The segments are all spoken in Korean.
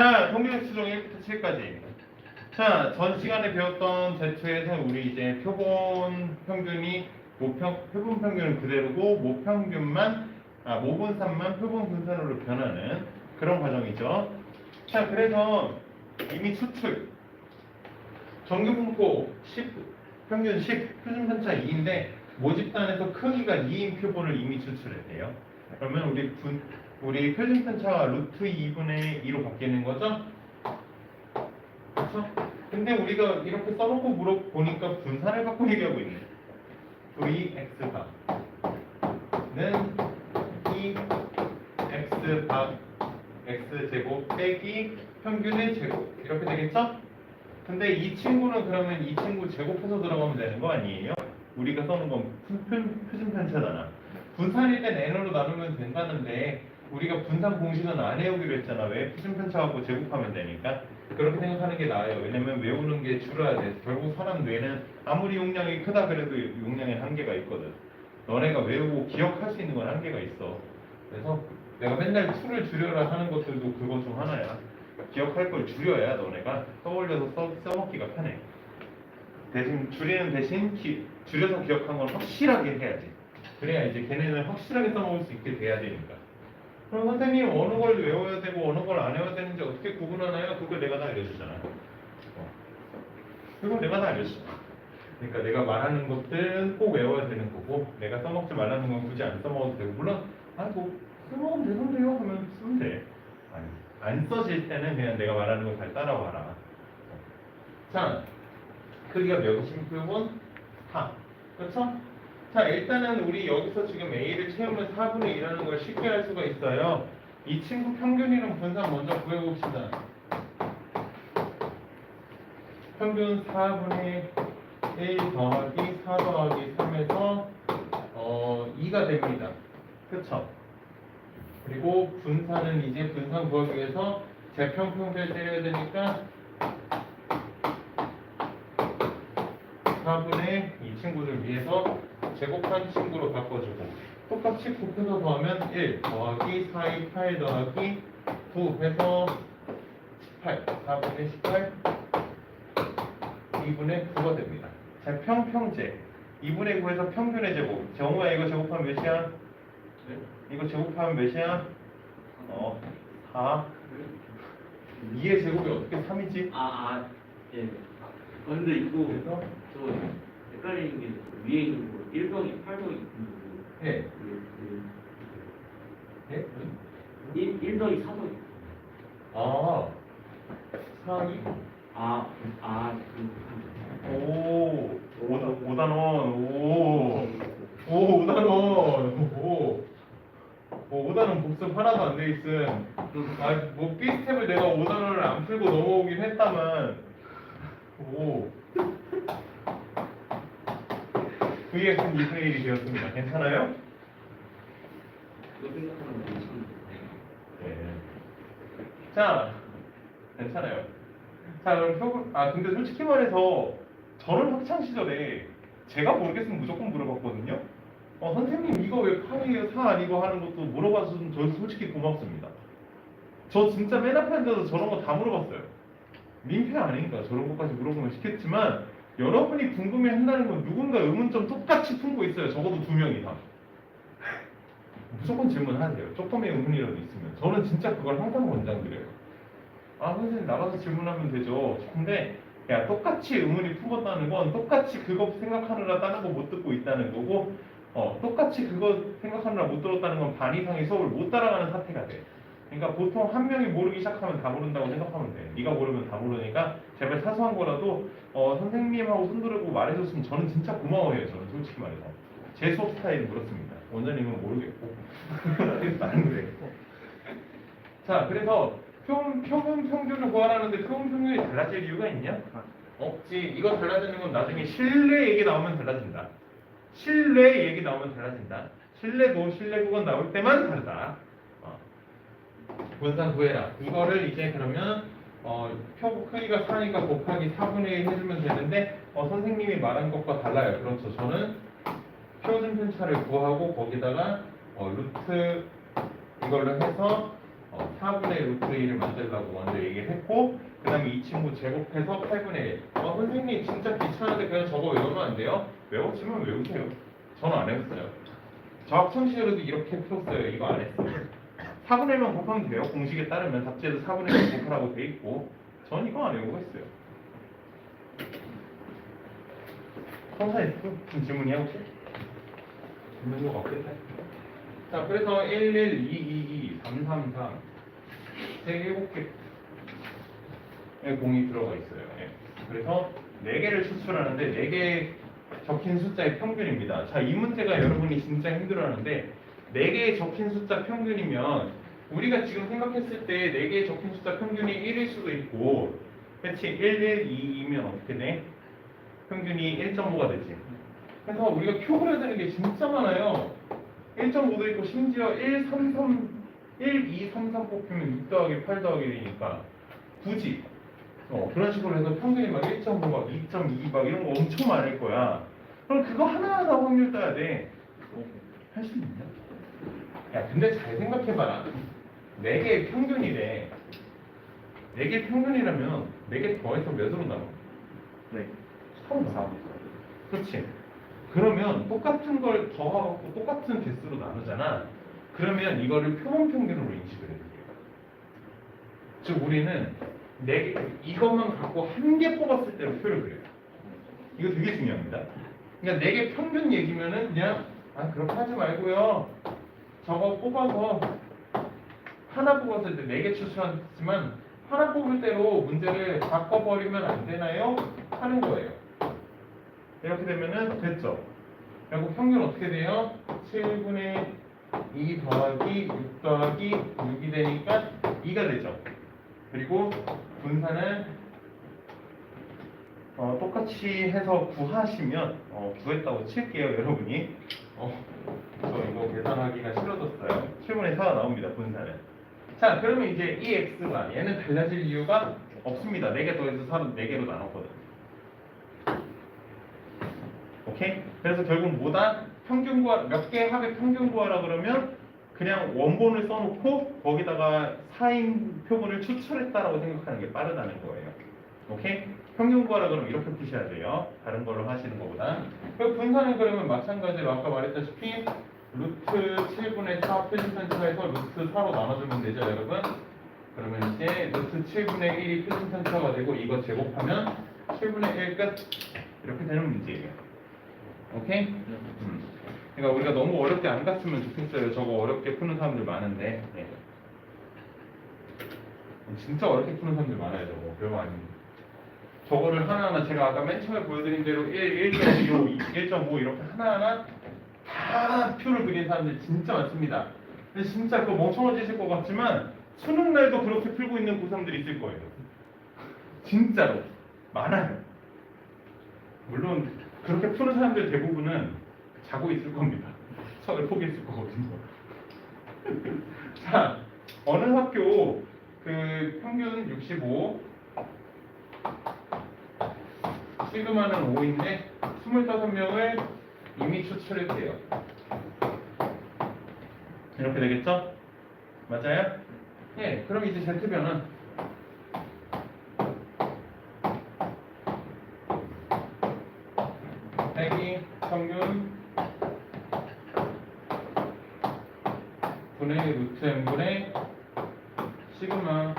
자, 통계적 수종 1부터 7까지. 자, 전 시간에 배웠던 Z2에서 우리 이제 표본 평균이 모평, 표본 평균은 그대로고 모평균만 아, 모분산만 표본 분산으로 변하는 그런 과정이죠. 자, 그래서 이미 추출 정규 분포 10, 평균 10, 표준 편차 2인데 모집단에서 크기가 2인 표본을 이미 추출했대요. 그러면 우리 분 우리 표준 편 차가 루트 2분의 2로 바뀌는 거죠? 그렇죠? 근데 우리가 이렇게 써놓고 물어보니까 분산을 갖고 얘기하고 있네. Vx가 는 2x x 제곱 빼기 평균의 제곱 이렇게 되겠죠? 근데 이 친구는 그러면 이 친구 제곱해서 들어가면 되는 거 아니에요? 우리가 써놓은 건 표- 표- 표준 편차잖아. 분산일 땐 n으로 나누면 된다는데 우리가 분산 공식은 안 외우기로 했잖아. 왜? 표준 편차하고 제곱하면 되니까. 그렇게 생각하는 게 나아요. 왜냐면 외우는 게 줄어야 돼. 결국 사람 뇌는 아무리 용량이 크다 그래도 용량에 한계가 있거든. 너네가 외우고 기억할 수 있는 건 한계가 있어. 그래서 내가 맨날 수를 줄여라 하는 것들도 그거 중 하나야. 기억할 걸 줄여야 너네가 떠올려서 써, 써먹기가 편해. 대신 줄이는 대신 기, 줄여서 기억한 건 확실하게 해야지. 그래야 이제 걔네는 확실하게 써먹을 수 있게 돼야 되니까. 그럼 선생님 어느 걸 외워야 되고 어느 걸 안 외워야 되는지 어떻게 구분하나요? 그걸 내가 다 알려주잖아. 어. 그걸 내가 다 알려줘. 그러니까 내가 말하는 것들은 꼭 외워야 되는 거고 내가 써먹지 말라는 건 굳이 안 써먹어도 되고 물론 아뭐 써먹으면 되던데요 하면 쓰면 돼. 아니 안 써질 때는 그냥 내가 말하는 거잘 따라와라. 자 크기가 몇이신 표본 4. 그렇죠? 자 일단은 우리 여기서 지금 A를 채우면 4분의 1하는 걸 쉽게 할 수가 있어요. 이 친구 평균이랑 분산 먼저 구해봅시다. 평균 4분의 1 더하기 4 더하기 3에서 어, 2가 됩니다. 그쵸? 그리고 분산은 이제 분산 구하기 위해서 재평평들 때려야 되니까 4분의 이 친구를 위해서 제곱한 친구로 바꿔주고 똑같이 곱해서 더하면 1 더하기 4의 8 더하기 9 해서 18 4분의 18 2분의 9가 됩니다. 재평평제 2분의 9에서 평균의 제곱 정우야 이거 제곱하면 몇이야? 이거 제곱하면 몇이야? 어 4. 2의 제곱이 어떻게 3이지? 아, 아, 예. 근데 이거 그래서 저 헷갈리는 게 위에 있는 거 1동이 8동이 예. 예? 1, 1동이 4동이 아. 4, 2 아, 아, 그, 오, 오단, 오단원, 오, 오, 오단원, 오, 오, 오단원 복습 하나도 안 돼 있음. 아, 뭐 B스텝을 내가 오단원을 안 풀고 넘어오긴 했다만, 오, VX는 2분의 1이 되었습니다. 괜찮아요? 네. 자, 괜찮아요. 자, 그럼 표본, 아, 근데 솔직히 말해서 저는 학창 시절에 제가 모르겠으면 무조건 물어봤거든요. 어, 선생님 이거 왜 8이에요? 4 아니고 하는 것도 물어봐서 저 솔직히 고맙습니다. 저 진짜 맨 앞에 앉아서 저런 거 다 물어봤어요. 민폐 아닌가 저런 것까지 물어보면 싫겠지만 여러분이 궁금해 한다는 건 누군가 의문점 똑같이 품고 있어요. 적어도 두 명 이상. 무조건 질문하세요. 조금의 의문이라도 있으면. 저는 진짜 그걸 항상 권장드려요. 아, 선생님 나가서 질문하면 되죠. 근데 야 똑같이 의문이 품었다는 건 똑같이 그거 생각하느라 다른 거 못 듣고 있다는 거고 어, 똑같이 그거 생각하느라 못 들었다는 건 반 이상이 수업을 못 따라가는 사태가 돼. 그러니까 보통 한 명이 모르기 시작하면 다 모른다고 생각하면 돼. 네가 모르면 다 모르니까 제발 사소한 거라도 어, 선생님하고 손들고 말해줬으면 저는 진짜 고마워해요. 저는 솔직히 말해서 제 수업 스타일은 그렇습니다. 원장님은 모르겠고 나는 그래. 자, 그래서 평, 평균 평균을 구하라는데 평균 평균이 달라질 이유가 있냐? 없지. 이거 달라지는 건 나중에 실내 얘기 나오면 달라진다. 실내 얘기 나오면 달라진다. 실내도 실내국은 나올 때만 다르다. 어. 분산 구해라. 이거를 이제 그러면 어, 표 크기가 4니까 곱하기 4분의 1 해주면 되는데 어, 선생님이 말한 것과 달라요. 그렇죠. 저는 표준 편차를 구하고 거기다가 어, 루트 이걸로 해서 어, 4분의 루트 1을 만들라고 먼저 얘기를 했고 그 다음에 이 친구 제곱해서 8분의 1 어, 선생님 진짜 귀찮은데 그냥 저거 외우면 안 돼요? 외웠으면 외우세요 저는 안 해봤어요 저 학창시절에도 이렇게 풀었어요 이거 안 했어요 4분의 1만 곱하면 돼요 공식에 따르면 답지에도 4분의 1 곱하라고 돼 있고 전 이거 안 외우고 했어요 성사에 좀 질문이야 혹시? 있는 거 없겠다. 자, 그래서 1, 1, 2, 2, 2, 3, 3, 3. 세 일곱 개의 공이 들어가 있어요. 예. 그래서 네 개를 추출하는데 네개 적힌 숫자의 평균입니다. 자, 이 문제가 여러분이 진짜 힘들어하는데 네 개의 적힌 숫자 평균이면 우리가 지금 생각했을 때네 개의 적힌 숫자 평균이 1일 수도 있고, 그렇지? 1, 1, 2이면 어떻게 돼? 평균이 1.5가 되지. 그래서 우리가 표 그려야 되는 게 진짜 많아요. 1.5도 있고 심지어 1, 3, 3, 1, 2, 3, 3 뽑히면 6 더하기 8 더하기 1이니까 굳이 어, 그런 식으로 해서 평균이 막 1.5, 막 2.2, 막 이런 거 엄청 많을 거야. 그럼 그거 하나하나 확률 따야 돼. 할 수 있냐? 야, 근데 잘 생각해봐라. 4개의 평균이래. 4개 평균이라면 4개 더해서 몇으로 나눠? 네. 3, 4. 그렇지. 그러면 똑같은 걸 더하고 똑같은 개수로 나누잖아. 그러면 이거를 표본 평균으로 인식을 해줄게요. 즉 우리는 네 개, 이것만 갖고 한 개 뽑았을 때로 표를 그려요. 이거 되게 중요합니다. 그러니까 네개 평균 얘기면은 그냥 아 그렇게 하지 말고요. 저거 뽑아서 하나 뽑았을 때 네개 추출했지만 하나 뽑을 때로 문제를 바꿔버리면 안 되나요? 하는 거예요. 이렇게 되면은 됐죠. 그리고 평균 어떻게 돼요? 7분의 2 더하기 6 더하기 6이 되니까 2가 되죠. 그리고 분산은 어, 똑같이 해서 구하시면 어, 구했다고 칠게요, 여러분이. 어, 저 이거 계산하기가 싫어졌어요. 7분의 4가 나옵니다, 분산은. 자, 그러면 이제 이 x가 얘는 달라질 이유가 없습니다. 4개 더해서 4는 4개로 나눴거든. 오케이? 그래서 결국 뭐다? 평균 구하, 몇 개 합의 평균 구하라 그러면 그냥 원본을 써놓고 거기다가 4인 표본을 추출했다라고 생각하는 게 빠르다는 거예요. 오케이? 평균 구하라 그러면 이렇게 푸셔야 돼요. 다른 걸로 하시는 것보다. 그 분산은 그러면 마찬가지로 아까 말했다시피 루트 7분의 4 표준편차에서 루트 4로 나눠주면 되죠, 여러분? 그러면 이제 루트 7분의 1이 표준편차가 되고 이거 제곱하면 7분의 1 끝. 이렇게 되는 문제예요. 오케이? 음. 그러니까 우리가 너무 어렵게 안 갔으면 좋겠어요. 저거 어렵게 푸는 사람들 많은데. 네. 진짜 어렵게 푸는 사람들 많아요, 저거. 별거 아닙니다. 저거를 하나하나 제가 아까 맨 처음에 보여드린 대로 1, 1.25, 1.5 이렇게 하나하나 다 표를 그린 사람들 진짜 많습니다. 근데 진짜 그거 멍청해지실 것 같지만 수능 날도 그렇게 풀고 있는 고3들이 있을 거예요. 진짜로. 많아요. 물론 그렇게 푸는 사람들 대부분은 자고 있을 겁니다. 수학을 포기했을 거거든요. 자, 어느 학교 그 평균 65, 시그마는 5인데 25명을 이미 추출했대요. 이렇게 되겠죠? 맞아요? 예, 그럼 이제 Z변은 빼기 평균 분의 루트 n분의 시그마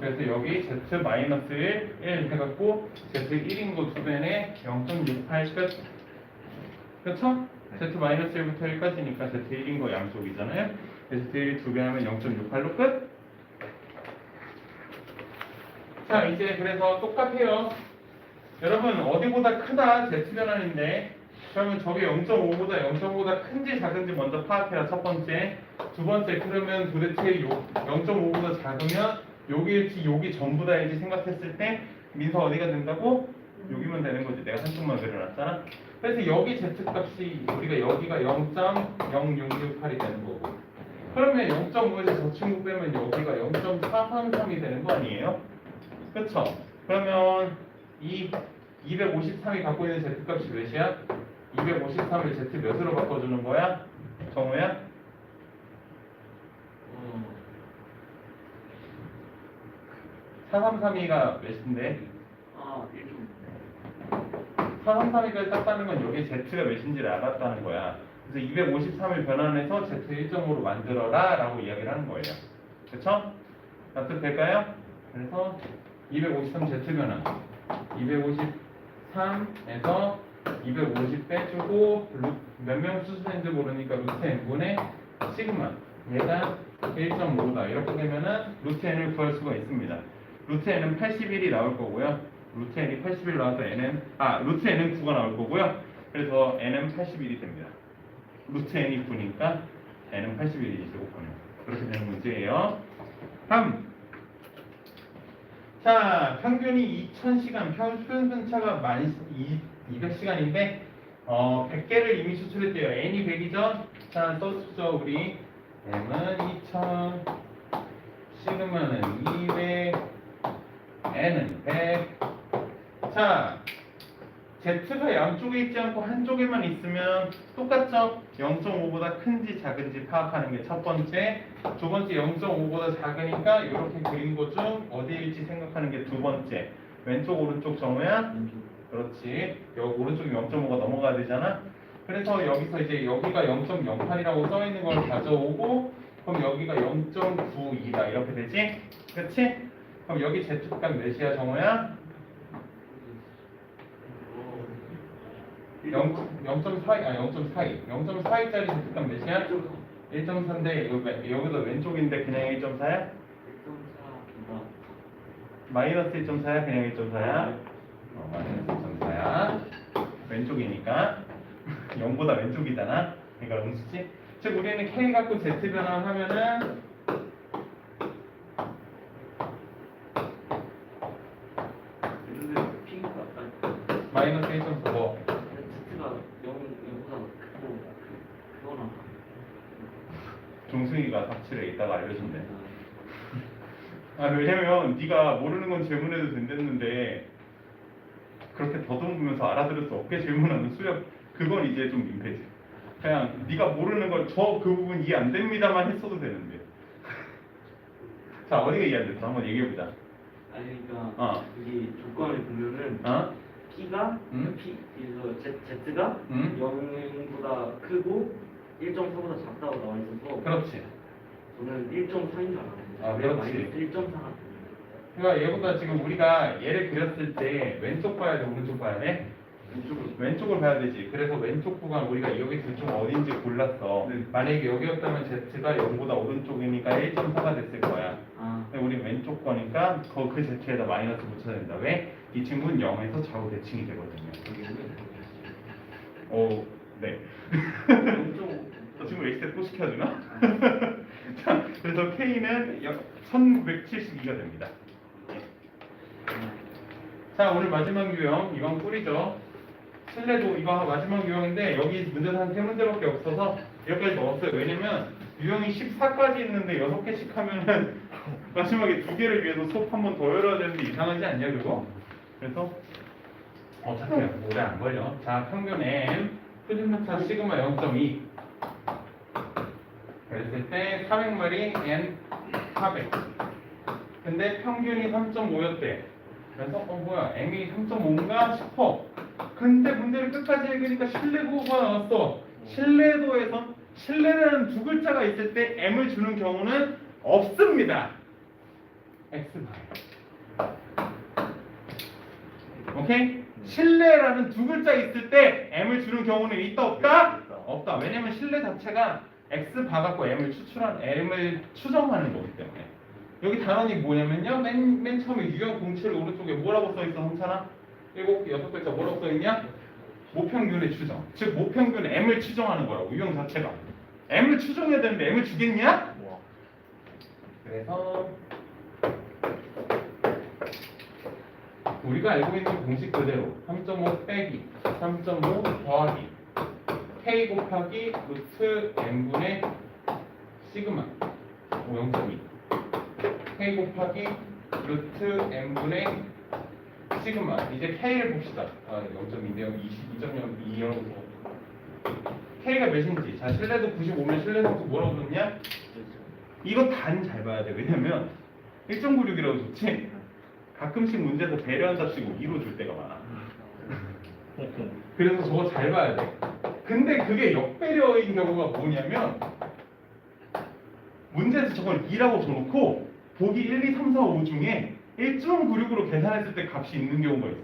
그래서 여기 z 마이너스 1, 1 해갖고 z 1인 거 두 배에 0.68 끝. 그렇죠? z 마이너스 1부터 1까지니까 z 1인 거 양쪽이잖아요. z 1두배 하면 0.68로 끝. 자, 이제 그래서 똑같아요. 여러분 어디보다 크다 z 변환인데 그러면 저게 0.5보다 0.5보다 큰지 작은지 먼저 파악해라 첫 번째. 두 번째 그러면 도대체 요 0.5보다 작으면 여기일지 여기 전부 다일지 생각했을 때 민서 어디가 된다고? 여기면 되는 거지. 내가 한쪽만 그려놨잖아. 그래서 여기 z 값이 우리가 여기가 0.0668이 되는 거고. 그러면 0.5에서 저 친구 빼면 여기가 0.433이 되는 거 아니에요? 그쵸? 그러면 이 253이 갖고 있는 z 값이 몇이야? 253을 Z 몇으로 바꿔주는 거야? 정우야? 어, 4332가 몇인데? 아, 1점. 4332까지 땄다는 건 여기 Z가 몇인지를 알았다는 거야. 그래서 253을 변환해서 Z 1.5로 만들어라 라고 이야기를 하는 거예요. 그쵸? 납득될까요? 그래서 253 Z 변환 253에서 250 빼주고 몇 명 수술했는지 모르니까 루트 n분의 시그마 얘가 1.5다 이렇게 되면은 루트 n을 구할 수가 있습니다. 루트 n은 81이 나올 거고요. 루트 n이 81 나와서 n은 아 루트 n은 9가 나올 거고요. 그래서 n은 81이 됩니다. 루트 n이 9니까 n은 81이죠. 5%는. 그렇게 되는 문제예요. 다음 자, 평균이 2000시간, 평균차가 만 200시간인데 어, 100개를 이미 수출했대요. n이 100이죠? 자, 써주죠, 우리. m은 2000, 시그마는 200, n은 100. 자, z가 양쪽에 있지 않고 한쪽에만 있으면 똑같죠? 0.5보다 큰지 작은지 파악하는 게 첫 번째. 두 번째 0.5보다 작으니까 이렇게 그린 것 중 어디일지 생각하는 게 두 번째. 왼쪽 오른쪽 정우야? 그렇지. 여기 오른쪽이 0.5가 넘어가야 되잖아. 그래서 여기서 이제 여기가 0.08이라고 써 있는 걸 가져오고 그럼 여기가 0.92다 이렇게 되지? 그렇지? 그럼 여기 z값 몇이야 정우야? 0, 0.42, 아 0.42, 0.42짜리 z값 몇이야? 1.4인데 여기, 여기도 왼쪽인데 그냥 1.4야? 1.4기가 마이너스 1.4야? 그냥 1.4야? 어, 마이너스 1.4야 왼쪽이니까 0보다 왼쪽이잖아 그러니까 음수지 즉 우리는 k 갖고 z 변환하면은 근데 P가 아니, 마이너스 1.4 뭐 Z가 0, 0보다 크고 그거나 종승이가 이따가 알려준대 아 왜냐면 네가 모르는 건 질문해도 된댔는데 그렇게 더듬으면서 알아들을 수 없게 질문하는 수업 그건 이제 좀 민폐지 그냥 네가 모르는 걸 저 그 부분 이해 안 됩니다만 했어도 되는데 자 어디가 이해 안 됐어 한번 얘기해 보자 아니 그러니까 어. 여기 조건을 보면은 어? P가 음? P 그래서 Z, Z가 음? 0보다 크고 1.4보다 작다고 나와 있어서 그렇지 저는 1.4인 줄 알았는데 아, 왜 그렇지. 마이너스 1.4가 그러니까 얘보다 지금 우리가 얘를 그렸을 때 왼쪽 봐야 돼 오른쪽 봐야 돼? 왼쪽으로 왼쪽을 봐야 되지. 그래서 왼쪽 구간 우리가 여기 둘중 어딘지 골랐어. 네. 만약에 여기였다면 Z가 0보다 오른쪽이니까 1.4가 됐을 거야. 아 근데 우리 왼쪽 거니까 거- 그 Z에다 마이너스 붙여야 된다. 왜? 이 친구는 0에서 좌우 대칭이 되거든요. 여기 오, 네. 왼쪽 저 친구 X에 또 시켜주나? 자, 그래서 K는 1972가 됩니다. 자, 오늘 마지막 유형, 이건 꿀이죠. 실내도 이거 마지막 유형인데 여기 문제는 한 세 문제밖에 없어서 여기까지 넣었어요. 왜냐면 유형이 14까지 있는데 6개씩 하면은 마지막에 두 개를 위해서 수업 한 번 더 열어야 되는데 이상하지 않냐 그거? 그래서 어차피 오래 안 걸려. 자, 평균 M 표준偏차 시그마 0.2 그랬을 때 400마리 N 400 근데 평균이 3.5였대 그래서 어 뭐야 M이 3.5인가 싶어 근데 문제를 끝까지 읽으니까 신뢰도가 나왔어 신뢰도에선 신뢰라는 두 글자가 있을 때 M을 주는 경우는 없습니다 X 오케이? 신뢰라는 두 글자 있을 때 M을 주는 경우는 있다 없다? 없다. 왜냐면 신뢰 자체가 X 봐갖고 M을 추출한 M을 추정하는 거기 때문에. 여기 단원이 뭐냐면요. 맨, 맨 처음에 유형 공치를 오른쪽에 뭐라고 써 있어, 홍찬아? 일곱 개, 여섯 글자 뭐라고 써 있냐? 모평균의 추정. 즉 모평균 M을 추정하는 거라고 유형 자체가. M을 추정해야 되는데 M을 주겠냐? 그래서 우리가 알고 있는 공식 그대로 3.5 빼기 3.5 더하기 k 곱하기 루트 n분의 시그마 0.2 k 곱하기 루트 n분의 시그마 이제 k를 봅시다 아 0.2인데요 22.02라고 K가 몇인지. 자, 신뢰도 95면 신뢰 상수 뭐라고 줬냐? 이거 단 잘 봐야 돼. 왜냐면 1.96이라고 좋지? 가끔씩 문제에서 배려한답시고 2로 줄 때가 많아. 그래서 저거 잘 봐야 돼. 근데 그게 역배려인 경우가 뭐냐면 문제에서 저걸 2라고 줘놓고 보기 1, 2, 3, 4, 5 중에 1.96으로 계산했을 때 값이 있는 경우가 있어.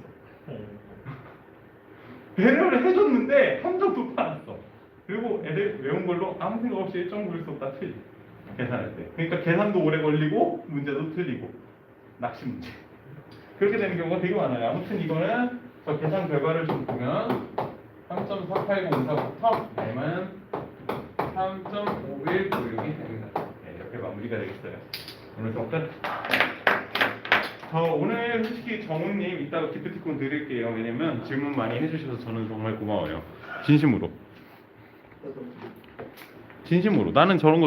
배려를 해줬는데 함정도 파놨어. 그리고 애들 외운 걸로 아무 생각 없이 1.96 썼다 틀리. 계산할 때. 그러니까 계산도 오래 걸리고 문제도 틀리고 낚시 문제. 그렇게 되는 경우가 되게 많아요. 아무튼 이거는 저 계산 결과를 좀 보면 3.4804부터 M은 3.5196이 됩니다. 네, 이렇게 마무리가 되겠어요. 오늘 끝. 저 오늘 솔직히 정우님 이따가 기프티콘 드릴게요. 왜냐면 질문 많이 해주셔서 저는 정말 고마워요. 진심으로. 진심으로. 나는 저런 거